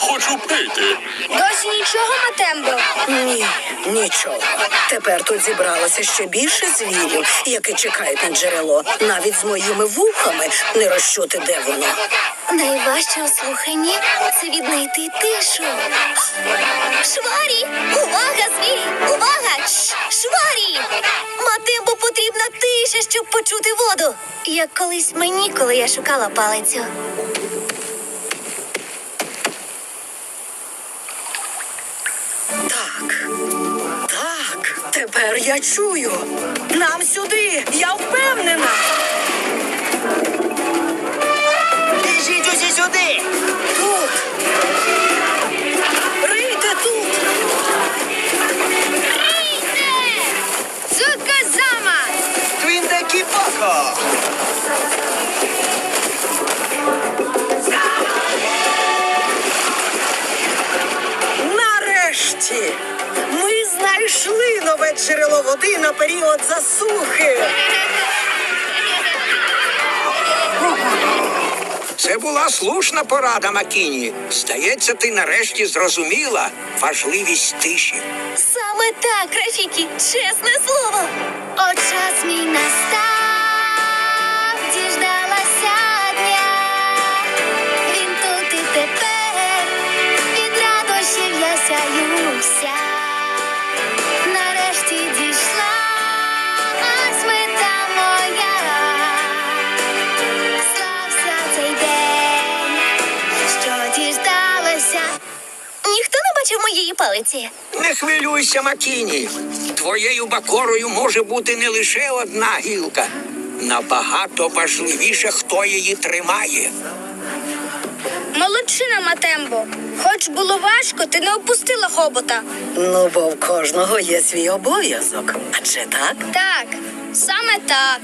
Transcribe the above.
хочу пити. Досі нічого, Матембо? Ні, нічого. Тепер тут зібралося ще більше звірів, які чекають на джерело. Навіть з моїми вухами не розчути, де воно. Найважче у слуханні це віднайти тишу. Шварі! Увага, звірі! Увага! Шварі! Матембо потрібна тиша, щоб почути воду. Як колись мені, коли я шукала палицю. Так, так, тепер я чую. Нам сюди, я впевнена. Біжіть усі сюди! Тут. Рийте тут. Цуказама! Твінде кіпоко! Знайшли нове джерело води на період засухи. Це була слушна порада, Макіні. Здається, ти нарешті зрозуміла важливість тиші. Саме так, Рафікі, чесне слово. От час мій настав, діждалася дня. Він тут і тепер, від радощів я сяюся. Ніхто не бачив моєї палиці. Не хвилюйся, Макіні. Твоєю бакорою може бути не лише одна гілка. Набагато важливіше, хто її тримає. Молодчина, Матембо. Хоч було важко, ти не опустила хобота. Ну, бо в кожного є свій обов'язок. Адже так? Так, саме так.